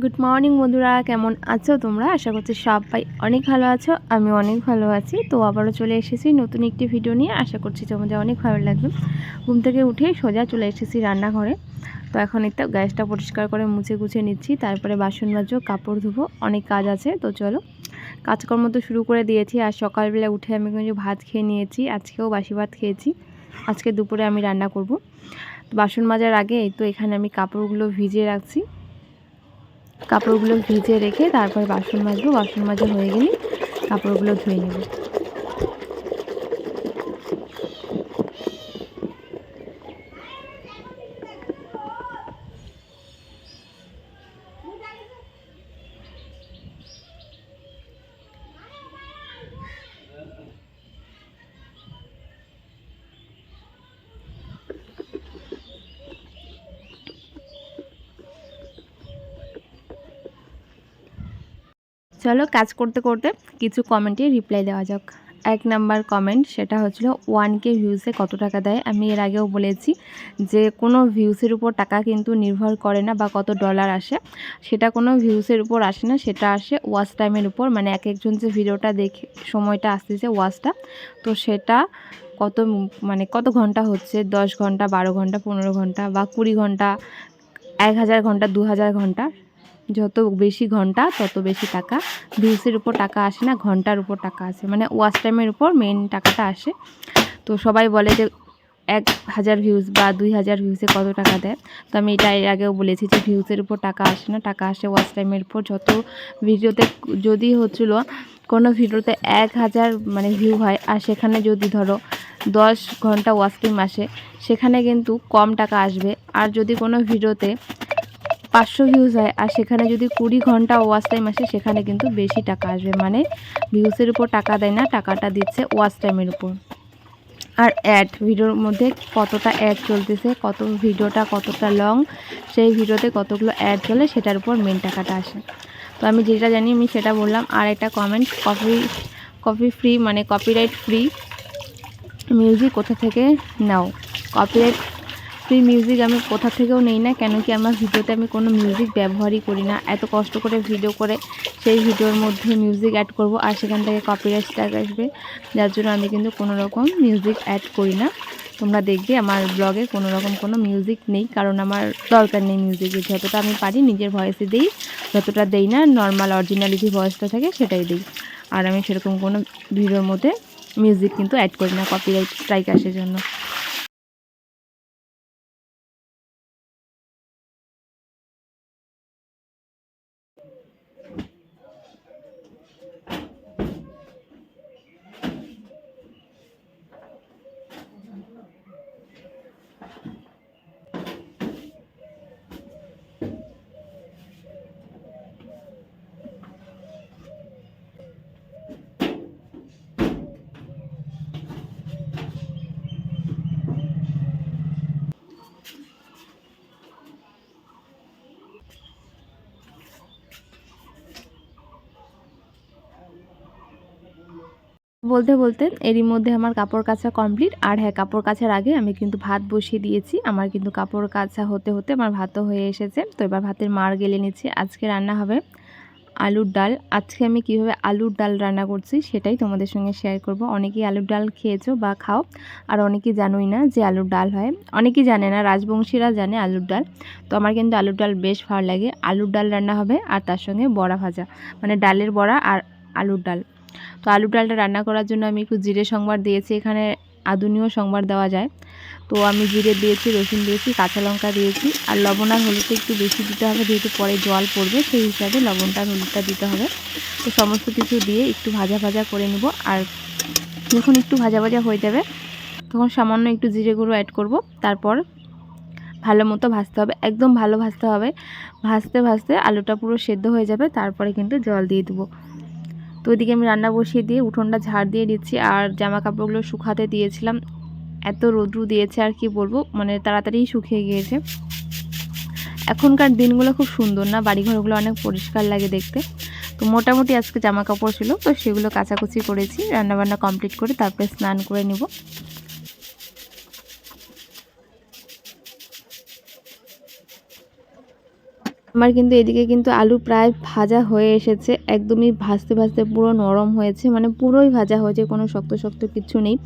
Good morning বন্ধুরা। কেমন আছো তোমরা? আশা করছি সবাই অনেক ভালো আছো আমি অনেক ভালো আছি। তো আবারও চলে এসেছি নতুন একটি ভিডিও নিয়ে। আশা করছি তোমাদের অনেক ভালো লাগবে। ঘুম থেকে উঠে সোজা চলে এসেছি রান্নাঘরে। তো এখন একটা গ্যাসটা পরিষ্কার করে মুছে গুছে নিচ্ছি। তারপরে বাসন মাজো, কাপড় ধুবো, অনেক কাজ আছে। তো চলো, কাজকর্ম তো শুরু করে দিয়েছি। আর সকালবেলা উঠে আমি কিন্তু ভাত খেয়ে নিয়েছি। আজকেও বাসি ভাত খেয়েছি। আজকে দুপুরে আমি রান্না করব। বাসন মাজার আগে তো এখানে আমি কাপড়গুলো ভিজিয়ে রাখছি। কাপড়গুলো ভিজিয়ে রেখে তারপর বাসন মাজবো। বাসন মাজা হয়ে গেলে কাপড়গুলো ধুয়ে নেব। চলো কাজ করতে করতে কিছু কমেন্টে রিপ্লাই দেওয়া যাক। এক নাম্বার কমেন্ট সেটা হচ্ছিল ওয়ান কে ভিউসে কত টাকা দেয়? আমি এর আগেও বলেছি যে, কোনো ভিউসের উপর টাকা কিন্তু নির্ভর করে না বা কত ডলার আসে। সেটা কোনো ভিউসের উপর আসে না, সেটা আসে ওয়াচ টাইমের উপর। মানে এক একজন যে ভিডিওটা দেখে, সময়টা আসতেছে ওয়াচটা তো সেটা কত মানে কত ঘণ্টা হচ্ছে? দশ ঘণ্টা, বারো ঘণ্টা, পনেরো ঘণ্টা বা কুড়ি ঘণ্টা, এক হাজার ঘণ্টা, দু হাজার ঘণ্টা। যত বেশি ঘণ্টা, তত বেশি টাকা। ভিউসের উপর টাকা আসে না, ঘণ্টার উপর টাকা আসে। মানে ওয়াচ টাইমের উপর মেন টাকাটা আসে। তো সবাই বলে যে, এক হাজার ভিউজ বা দুই হাজার ভিউসে কত টাকা দেয়? তো আমি এটা এর আগেও বলেছি যে ভিউসের উপর টাকা আসে না, টাকা আসে ওয়াচ টাইমের উপর। যত ভিডিওতে যদি হচ্ছিল, কোনো ভিডিওতে এক হাজার মানে ভিউ হয়, আর সেখানে যদি ধরো দশ ঘণ্টা ওয়াচ টাইম আসে, সেখানে কিন্তু কম টাকা আসবে। আর যদি কোনো ভিডিওতে পাঁচশো ভিউজ হয়, আর সেখানে যদি কুড়ি ঘণ্টা ওয়াচ টাইম আসে, সেখানে কিন্তু বেশি টাকা আসবে। মানে ভিউজের উপর টাকা দেয় না, টাকাটা দিচ্ছে ওয়াচ টাইমের উপর। আর অ্যাড ভিডিওর মধ্যে কতটা অ্যাড চলতেছে, কত ভিডিওটা কতটা লং সেই ভিডিওতে কতগুলো অ্যাড চলে, সেটার উপর মেন টাকাটা আসে। তো আমি যেটা জানি, আমি সেটা বললাম। আর একটা কমেন্ট কপি কপি ফ্রি মানে কপিরাইট ফ্রি মিউজিক কোথা থেকে নাও? কপিরাইট ফ্রি মিউজিক আমি কোথা থেকেও নেই না, কেন কি আমার ভিডিওতে আমি কোনো মিউজিক ব্যবহারই করি না। এত কষ্ট করে ভিডিও করে সেই ভিডিওর মধ্যে মিউজিক অ্যাড করব আর সেখান থেকে কপিরাইট স্ট্যাক আসবে। যার জন্য আমি কিন্তু কোনো রকম মিউজিক অ্যাড করি না। তোমরা দেখবে আমার ব্লগে কোনো রকম কোনো মিউজিক নেই, কারণ আমার দরকার নেই মিউজিকের যতটা আমি পারি নিজের ভয়েসে দিই, যতটা দেই না নর্মাল অরিজিনালি যে ভয়েসটা থাকে সেটাই দিই। আর আমি সেরকম কোনো ভিডিওর মধ্যে মিউজিক কিন্তু অ্যাড করি না কপিরাইট স্ট্রাইক আসার জন্য। বলতে বলতে এরই মধ্যে আমার কাপড় কাচা কমপ্লিট আর হ্যাঁ কাপড় কাচার আগে আমি কিন্তু ভাত বসিয়ে দিয়েছি। আমার কিন্তু কাপড় কাচা হতে হতে আমার ভাতও হয়ে এসেছে। তো এবার ভাতের মার গেলে নিচ্ছি। আজকে রান্না হবে আলুর ডাল। আজকে আমি কীভাবে আলুর ডাল রান্না করছি সেটাই তোমাদের সঙ্গে শেয়ার করব। অনেকেই আলুর ডাল খেয়েছো বা খাও, আর অনেকেই জানোই না যে আলুর ডাল হয়। অনেকেই জানে না, রাজবংশীরা জানে আলুর ডাল। তো আমার কিন্তু আলুর ডাল বেশ ভালো লাগে। আলুর ডাল রান্না হবে, আর তার সঙ্গে বড়া ভাজা। মানে ডালের বড়া আর আলুর ডাল। তো আলুর ডালটা রান্না করার জন্য আমি একটু জিরে সংবার দিয়েছি। এখানে আদুনিও সংবার দেওয়া যায়। তো আমি জিরে দিয়েছি, রসুন দিয়েছি, কাঁচা লঙ্কা দিয়েছি। আর লবণ আর হলুদটা একটু বেশি দিতে হবে, যেহেতু পরে জল পড়বে, সেই হিসাবে লবণটা আর হলুদটা দিতে হবে। তো সমস্ত কিছু দিয়ে একটু ভাজা ভাজা করে নেব। আর যখন একটু ভাজা ভাজা হয়ে যাবে, তখন সামান্য একটু জিরে গুঁড়ো অ্যাড করব। তারপর ভালো মতো ভাজতে হবে, একদম ভালো ভাজতে হবে। ভাজতে ভাজতে আলুটা পুরো সেদ্ধ হয়ে যাবে, তারপরে কিন্তু জল দিয়ে দেবো। তো ওইদিকে আমি রান্না বসিয়ে দিয়ে উঠোনটা ঝাড় দিয়ে দিচ্ছি আর জামা কাপড়গুলো শুকাতে দিয়েছিলাম। এত রোদ্রু দিয়েছে আর কি বলব মানে তাড়াতাড়ি শুকিয়ে গিয়েছে। এখনকার দিনগুলো খুব সুন্দর না? বাড়িঘরগুলো অনেক পরিষ্কার লাগে দেখতে। তো মোটামুটি আজকে জামা কাপড় ছিল, তো সেগুলো কাচাকুচি করেছি, রান্নাবান্না কমপ্লিট করে তারপরে স্নান করে নিব। আমার কিন্তু এদিকে কিন্তু আলু প্রায় ভাজা হয়ে এসেছে, একদমই ভাজতে ভাজতে পুরো নরম হয়েছে মানে পুরোই ভাজা হয়েছে, কোনো শক্ত শক্ত কিছু নেই।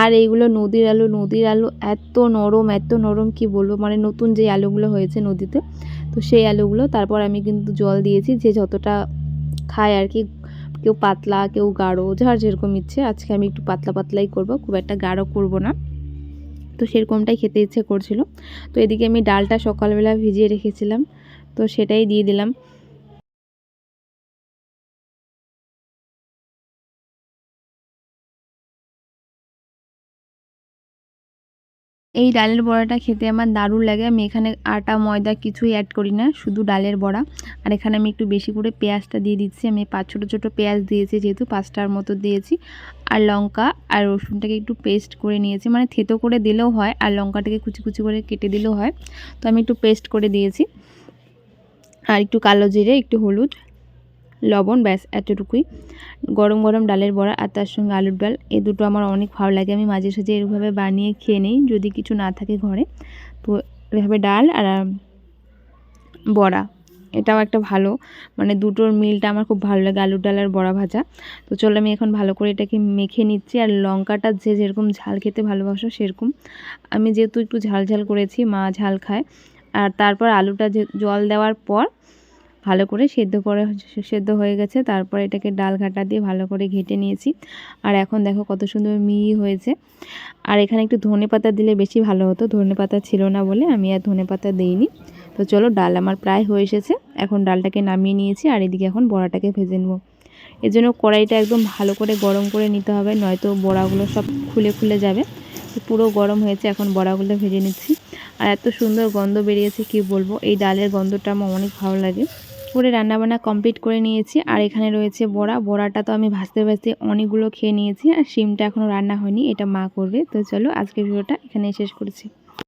আর এইগুলো নদীর আলু নদীর আলু এত নরম এত নরম কি বলব মানে নতুন যে আলুগুলো হয়েছে নদীতে, তো সেই আলুগুলো তারপর আমি কিন্তু জল দিয়েছি, যে যতটা খায় আর কি, কেউ পাতলা, কেউ গাঢ়, যার যেরকম ইচ্ছে, আজকে আমি একটু পাতলা পাতলাই করব, খুব একটা গাঢ় করব না। তো সেরকমটাই খেতে ইচ্ছে করছিল। তো এদিকে আমি ডালটা সকালবেলা ভিজিয়ে রেখেছিলাম। তো সেটাই দিয়ে দিলাম। এই ডালের বড়াটা খেতে আমার দারুণ লাগে। আমি এখানে আটা, ময়দা কিছুই অ্যাড করি না, শুধু ডালের বড়া। আর এখানে আমি একটু বেশি করে পেঁয়াজটা দিয়ে দিচ্ছি। আমি পাঁচ ছোটো ছোটো পেঁয়াজ দিয়েছি যেহেতু, পাঁচটার মতো দিয়েছি। আর লঙ্কা আর রসুনটাকে একটু পেস্ট করে নিয়েছি। মানে থেতো করে দিলেও হয়, আর লঙ্কাটাকে কুচি কুচি করে কেটে দিলেও হয়। তো আমি একটু পেস্ট করে দিয়েছি। আর একটু কালো জিরে, একটু হলুদ, লবণ, ব্যাস, এতটুকুই। গরম গরম ডালের বড়া আর তার সঙ্গে আলুর ডাল, এ দুটো আমার অনেক ভালো লাগে। আমি মাঝে সাঝে এরভাবে বানিয়ে খেয়ে নিই, যদি কিছু না থাকে ঘরে। তো এভাবে ডাল আর বড়া, এটাও একটা ভালো। মানে দুটোর মিলটা আমার খুব ভালো লাগে, আলুর ডাল আর বড়া ভাজা। তো চলো আমি এখন ভালো করে এটাকে মেখে নিচ্ছি। আর লঙ্কাটা যে যেরকম ঝাল খেতে ভালোবাসো সেরকম। আমি যেহেতু একটু ঝাল ঝাল করেছি, মা ঝাল খায়। আর তারপর আলুটা জল দেওয়ার পর ভালো করে সেদ্ধ করে সেদ্ধ হয়ে গেছে। তারপর এটাকে ডাল ঘাটা দিয়ে ভালো করে ঘেটে নিয়েছি। আর এখন দেখো কত সুন্দর মিহি হয়েছে। আর এখানে একটু ধনে পাতা দিলে বেশি ভালো হতো। ধনে পাতা ছিল না বলে আমি আর ধনে পাতা দিইনি। তো চলো ডাল আমার প্রায় হয়ে এসেছে। এখন ডালটাকে নামিয়ে নিয়েছি আর এদিকে এখন বড়াটাকে ভেজে নেব। এর জন্য কড়াইটা একদম ভালো করে গরম করে নিতে হবে, নয়তো বড়াগুলো সব খুলে খুলে যাবে। পুরো গরম হয়েছে, এখন বড়াগুলো ভেজে নিচ্ছি। আর এত সুন্দর গন্ধ বেরিয়েছে, কি বলব? এই ডালের গন্ধটা আমার অনেক ভালো লাগে। করে রান্নাবান্না কমপ্লিট করে নিয়েছি। আর এখানে রয়েছে বড়া। বড়াটা তো আমি ভাজতে ভাজতে অনেকগুলো খেয়ে নিয়েছি, আর শিমটা এখনও রান্না হয়নি, এটা মা করবে। তো চলো, আজকের ভিডিওটা এখানে শেষ করেছি।